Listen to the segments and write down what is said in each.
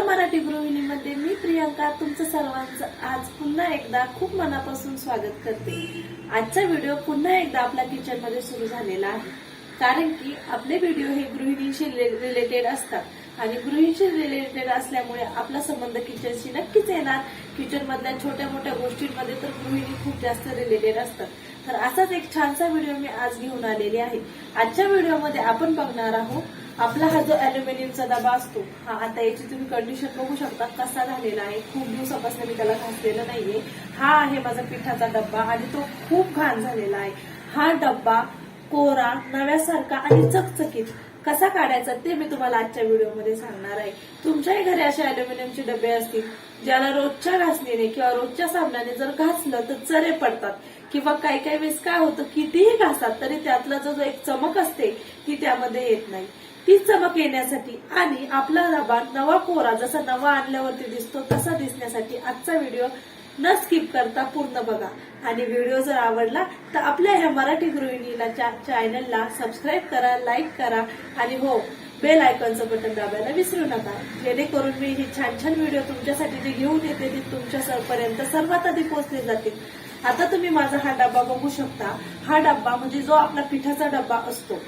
Hello Marathi गृहिणीमध्ये मी प्रियांका तुमचं सर्वांचं आज पुन्हा एकदा खूप मनापासून स्वागत करते. आजचा व्हिडिओ पुन्हा एकदा आपल्या किचनमध्ये सुरू झालेला आहे. कारण की आपले व्हिडिओ हे गृहिणीशी रिलेटेड असतात. आणि गृहिणीशी रिलेटेड असल्यामुळे आपला संबंध किचनशी नक्कीच येणार. किचनमधल्या छोट्या मोठ्या गोष्टींमध्ये तर गृहिणी खूप जास्त रिलेटेड असतात. तर असाच एक छानसा व्हिडिओ मी आज घेऊन आलेली आहे. आजच्या व्हिडिओमध्ये आपण बघणार आहोत आपला हा जो अल्युमिनियमचा डबा असतो हा आता याची तुम्ही कंडिशन बघू शकता कसा झालेला आहे. खूप दिवसापासून मी त्याला घासलेला नाहीये. हा आहे माझा पिठाचा डब्बा आणि तो खूप घाण झालेला आहे. हा डब्बा कोरा नव्यासारखा आणि चकचकीत कसा काढायचा ते मी तुम्हाला आजच्या व्हिडिओमध्ये सांगणार आहे. तुमच्याही घरी असे अल्युमिनियमचे डबे असतील ज्याला रोजच्या घासणीने किंवा रोजच्या साबणाने जर घासलं तर चरे पडतात किंवा काही काही वेळेस काय होतं कितीही घासात तरी त्यातला जो एक चमक असते ती त्यामध्ये येत नाही. ती चमक येण्यासाठी आणि आपला डबा नवा कोरा जसा नवा आणल्यावरती दिसतो तसा दिसण्यासाठी आजचा व्हिडिओ न स्किप करता पूर्ण बघा. आणि व्हिडिओ जर आवडला तर आपल्या ह्या मराठी गृहिणीला चॅनलला सबस्क्राईब करा लाईक करा आणि हो बेल आयकॉनचं बटन दाबायला विसरू नका. जेणेकरून मी ही छान छान व्हिडिओ तुमच्यासाठी जे घेऊन येते ते तुमच्यापर्यंत सर्वात आधी पोहोचले जातील. आता तुम्ही माझा हा डब्बा बघू शकता. हा डब्बा म्हणजे जो आपला पिठाचा डब्बा असतो.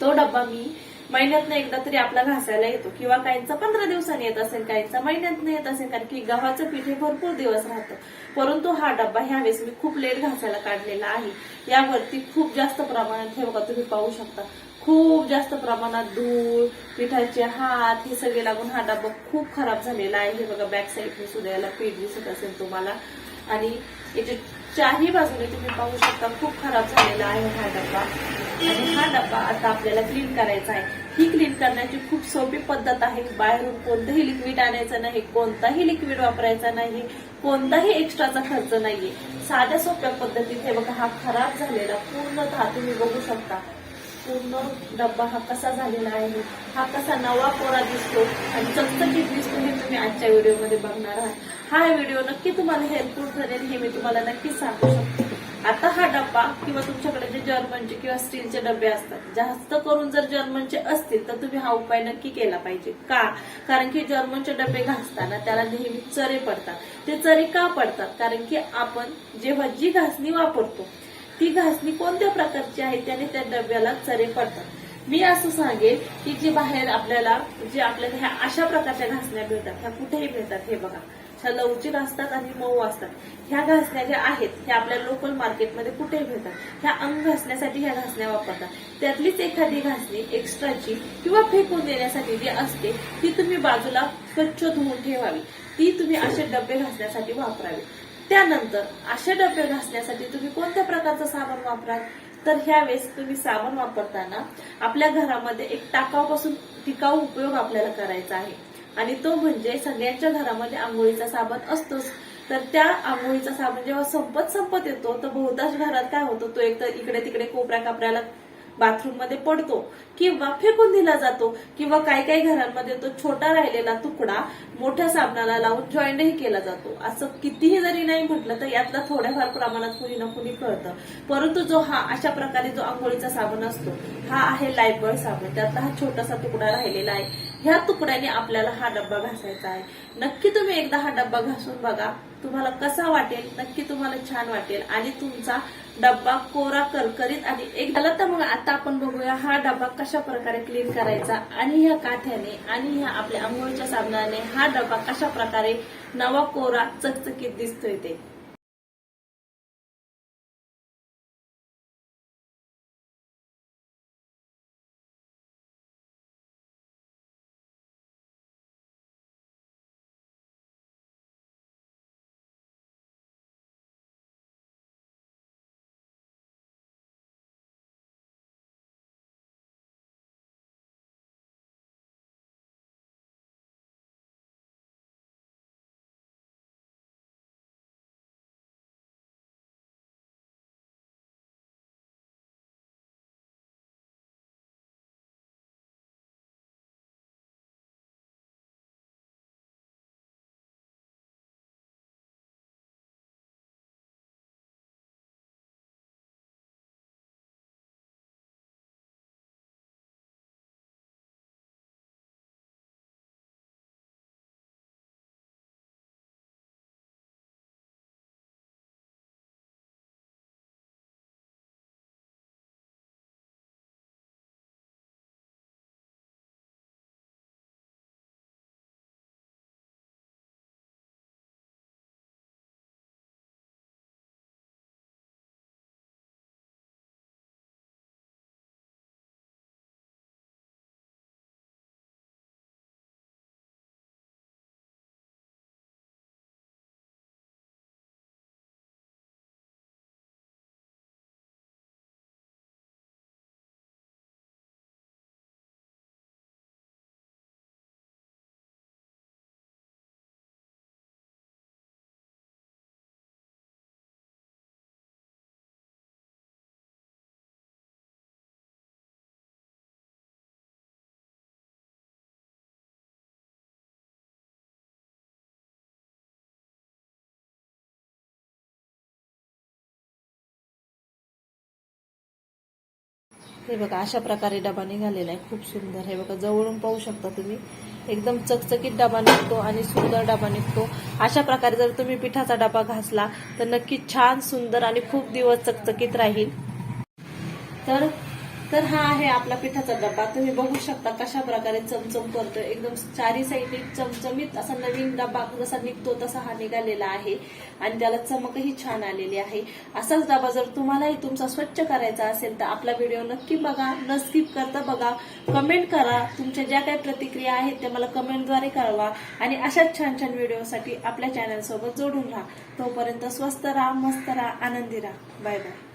तो डब्बा मी महिन्यातनं एकदा तरी आपला घासायला येतो. किंवा काहींचा पंधरा दिवसांनी येत असेल काहींचा महिन्यातनं येत असेल कारण की गव्हाचं पीठ हे भरपूर दिवस राहतं. परंतु हा डब्बा ह्यावेळेस मी खूप लेट घासायला काढलेला आहे. यावरती खूप जास्त प्रमाणात हे बघा तुम्ही पाहू शकता खूप जास्त प्रमाणात धूळ पिठाचे हात हे सगळे लागून हा डब्बा खूप खराब झालेला आहे. हे बघा बॅक साईडने सुद्धा याला पीठ दिसत असेल तुम्हाला. आणि याचे चारही बाजूने तुम्ही पाहू शकता खूप खराब झालेला आहे हा डब्बा. आणि हा डब्बा आता आपल्याला क्लीन करायचा आहे. ही क्लीन करण्याची खूप सोपी पद्धत आहे बाहेरून कोणतंही लिक्विड आणायचं नाही कोणताही लिक्विड वापरायचा नाही कोणताही एक्स्ट्राचा खर्च नाहीये. साध्या सोप्या पद्धतीत हे बघा हा खराब झालेला पूर्णतः तुम्ही बघू शकता. पूर्ण डब्बा हा कसा झालेला आहे हा कसा नवा कोरा दिसतो आणि चकचकीत दिसतो हे तुम्ही आजच्या व्हिडिओमध्ये बघणार आहात. हा व्हिडिओ नक्की तुम्हाला हेल्पफुल ठरेल हे मी तुम्हाला नक्कीच सांगू शकते. आता हा डब्बा किंवा तुमच्याकडे जे जर्मनचे किंवा स्टीलचे डबे असतात जास्त करून जर जर्मनचे असतील तर तुम्ही हा उपाय नक्की केला पाहिजे. का? कारण की जर्मनचे डबे घासताना त्याला नेहमी चरे पडतात. ते चरे का पडतात? कारण की आपण जेव्हा जी घासणी वापरतो ती घासणी कोणत्या प्रकारची आहे त्याने त्या डब्याला चरे पडतात. मी असं सांगेन की जे बाहेर आपल्याला जे आपल्याला ह्या अशा प्रकारच्या घासण्या मिळतात ह्या कुठेही मिळतात हे बघा. ह्या लवचिक असतात आणि मऊ असतात. ह्या घासण्या ज्या आहेत ह्या आपल्या लोकल मार्केटमध्ये कुठेही मिळतात. ह्या अंग घासण्यासाठी ह्या घासण्या वापरतात. त्यातलीच एखादी घासणी एक्स्ट्राची किंवा फेकून देण्यासाठी जी असते ती तुम्ही बाजूला स्वच्छ धुवून ठेवावी. ती तुम्ही असे डबे घासण्यासाठी वापरावी. त्यानंतर असे डबे घासण्यासाठी तुम्ही कोणत्या प्रकारचं साबण वापराल? तर ह्यावेळेस तुम्ही साबण वापरताना आपल्या घरामध्ये एक टाकावपासून टिकाऊ उपयोग आपल्याला करायचा आहे. आणि तो म्हणजे सगळ्यांच्या घरामध्ये आंघोळीचा साबण असतोच. तर त्या आंघोळीचा साबण जेव्हा संपत संपत येतो तर बहुतांश घरात काय होतो तो एक तर इकडे तिकडे कोपऱ्या कापऱ्याला बाथरूममध्ये पडतो किंवा फेकून दिला जातो किंवा काही काही घरांमध्ये तो छोटा राहिलेला तुकडा मोठ्या साबणाला लावून जॉईंटही केला जातो. असं कितीही जरी नाही म्हटलं तर यातला थोड्याफार प्रमाणात कुणी ना कुणी कळतं. परंतु जो हा अशा प्रकारे जो आंघोळीचा साबण असतो हा आहे लायबॉय साबण. त्यातला हा छोटासा तुकडा राहिलेला आहे. ह्या तुकड्याने आपल्याला हा डब्बा घासायचा आहे. नक्की तुम्ही एकदा हा डब्बा घासून बघा. तुम्हाला कसा वाटेल नक्की तुम्हाला छान वाटेल. आणि तुमचा डब्बा कोरा करकरीत आणि एक झालं तर मग आता आपण बघूया हा डब्बा कशा प्रकारे क्लीन करायचा आणि ह्या काथ्याने आणि ह्या आपल्या आंघोळीच्या साबणाने हा डब्बा कशा प्रकारे नवा कोरा चकचकीत दिसतोय ते. हे बघा अशा प्रकारे डबा निघालेला आहे. खूप सुंदर. हे बघा जवळून पाहू शकता तुम्ही. एकदम चकचकीत डबा निघतो आणि सुंदर डबा निघतो. अशा प्रकारे जर तुम्ही पिठाचा डबा घासला तर नक्की छान सुंदर आणि खूप दिवस चकचकीत राहील. तर तर हा आहे आपला पिठाचा डबा तुम्ही बघू शकता कशा प्रकारे चमचम करतोय. एकदम चारी साईडने चमचमीत असा नवीन डबा जसा निघतो तसा हा निघालेला आहे. आणि त्याला चमकही छान आलेली आहे. असाच डबा जर तुम्हालाही तुमचा स्वच्छ करायचा असेल तर आपला व्हिडिओ नक्की बघा. न स्किप करता बघा. कमेंट करा. तुमच्या ज्या काही प्रतिक्रिया आहेत त्या मला कमेंटद्वारे कळवा. आणि अशाच छान छान व्हिडिओसाठी आपल्या चॅनलसोबत जोडून राहा. तोपर्यंत स्वस्त राहा मस्त राहा आनंदी राहा. Bye bye